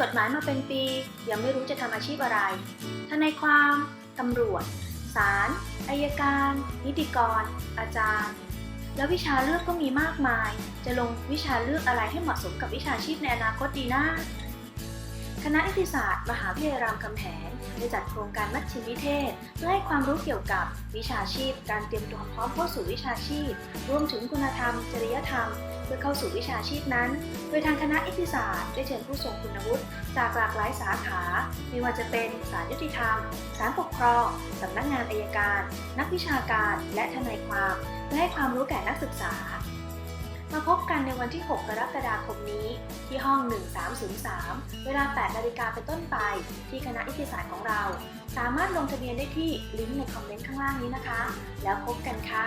กฎหมายมาเป็นปี ยังไม่รู้จะทำอาชีพอะไร ทนายความตำรวจ ศาล อายการ นิติกร อาจารย์ แล้ววิชาเลือกก็มีมากมาย จะลงวิชาเลือกอะไรให้เหมาะสมกับวิชาชีพในอนาคตดีนะ คณะนิติศาสตร์ มหาวิทยาลัยรามคำแหงได้จัดโครงการมัชชิมนิเทศ เพื่อให้ความรู้เกี่ยวกับวิชาชีพ การเตรียมตัวพร้อมเข้าสู่วิชาชีพ รวมถึงคุณธรรม จริยธรรม เพื่อเข้าสู่วิชาชีพนั้น โดยทางคณะนิติศาสตร์ได้เชิญผู้ทรงคุณวุฒิจากหลากหลายสาขา ไม่ว่าจะเป็นศาลยุติธรรมศาลปกครองสำนักงานอายการ นักวิชาการ และทนายความเพื่อให้ความรู้แก่นักศึกษา มาพบกันในวันที่ 6 กรกฎาคมนี้ ที่ห้อง 1303 เวลา 8 นาฬิกาเป็นต้นไป ที่คณะนิติศาสตร์ของเรา สามารถลงทะเบียนได้ที่ลิงก์ในคอมเมนต์ข้างล่างนี้นะคะ แล้วพบกันค่ะ